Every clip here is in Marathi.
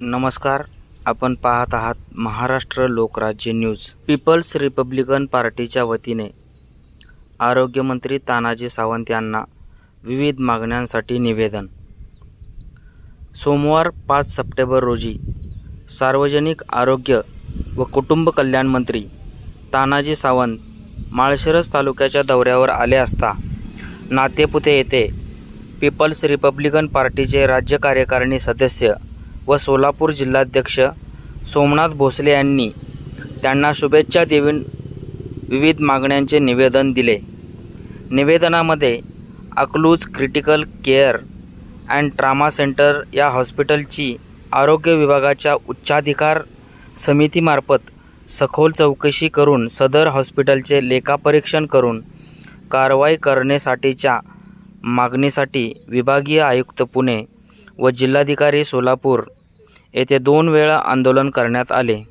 नमस्कार आपण पाहत आहात Maharashtra Lokrajya news. People's Republican पार्टीच्या वतीने आरोग्यमंत्री तानाजी सावंत यांना विविध मागण्यांसाठी निवेदन. सोमवार पाच सप्टेंबर रोजी सार्वजनिक आरोग्य व कुटुंब कल्याण मंत्री तानाजी सावंत माळशिरस तालुक्याच्या दौऱ्यावर आले असता नातेपुते येथे पीपल्स रिपब्लिकन पार्टीचे राज्य कार्यकारिणी सदस्य व सोलापूर जिल्हाध्यक्ष सोमनाथ भोसले यांनी त्यांना शुभेच्छा देऊन विविध मागण्यांचे निवेदन दिले. निवेदनामध्ये Akluj critical care and trauma centre या हॉस्पिटलची आरोग्य विभागाच्या उच्चाधिकार समितीमार्फत सखोल चौकशी करून सदर हॉस्पिटलचे लेखापरीक्षण करून कारवाई करण्यासाठीच्या मागणीसाठी विभागीय आयुक्त पुणे व जिल्हाधिकारी सोलापूर येथे दोन वेळा आंदोलन करण्यात आले.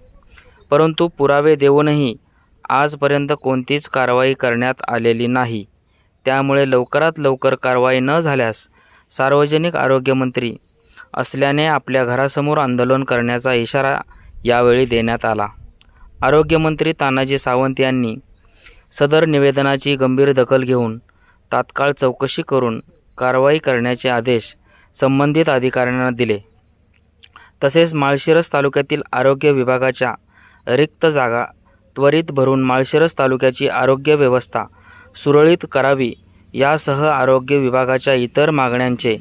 परंतु पुरावे देऊनही आजपर्यंत कोणतीच कारवाई करण्यात आलेली नाही. त्यामुळे लवकरात लवकर कारवाई न झाल्यास सार्वजनिक आरोग्यमंत्री असल्याने आपल्या घरासमोर आंदोलन करण्याचा इशारा यावेळी देण्यात आला. आरोग्यमंत्री तानाजी सावंत यांनी सदर निवेदनाची गंभीर दखल घेऊन तात्काळ चौकशी करून कारवाई करण्याचे आदेश संबंधित अधिकाऱ्यांना दिले. तसेच माळशिरस तालुक्यातील आरोग्य विभागाच्या रिक्त जागा त्वरित भरून माळशिरस तालुक्याची आरोग्य व्यवस्था सुरळीत करावी यासह आरोग्य विभागाच्या इतर मागण्यांचे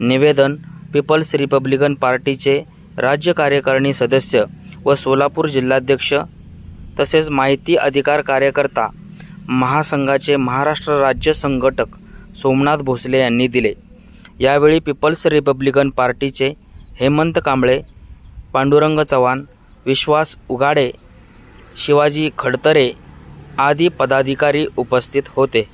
निवेदन पीपल्स रिपब्लिकन पार्टीचे राज्य कार्यकारिणी सदस्य व सोलापूर जिल्हाध्यक्ष तसेच माहिती अधिकार कार्यकर्ता महासंघाचे महाराष्ट्र राज्य संघटक सोमनाथ भोसले यांनी दिले. यावेळी पीपल्स रिपब्लिकन पार्टीचे हेमंत कांबळे पांडुरंग चव्हाण विश्वास उगाडे शिवाजी खडतरे आदी पदाधिकारी उपस्थित होते.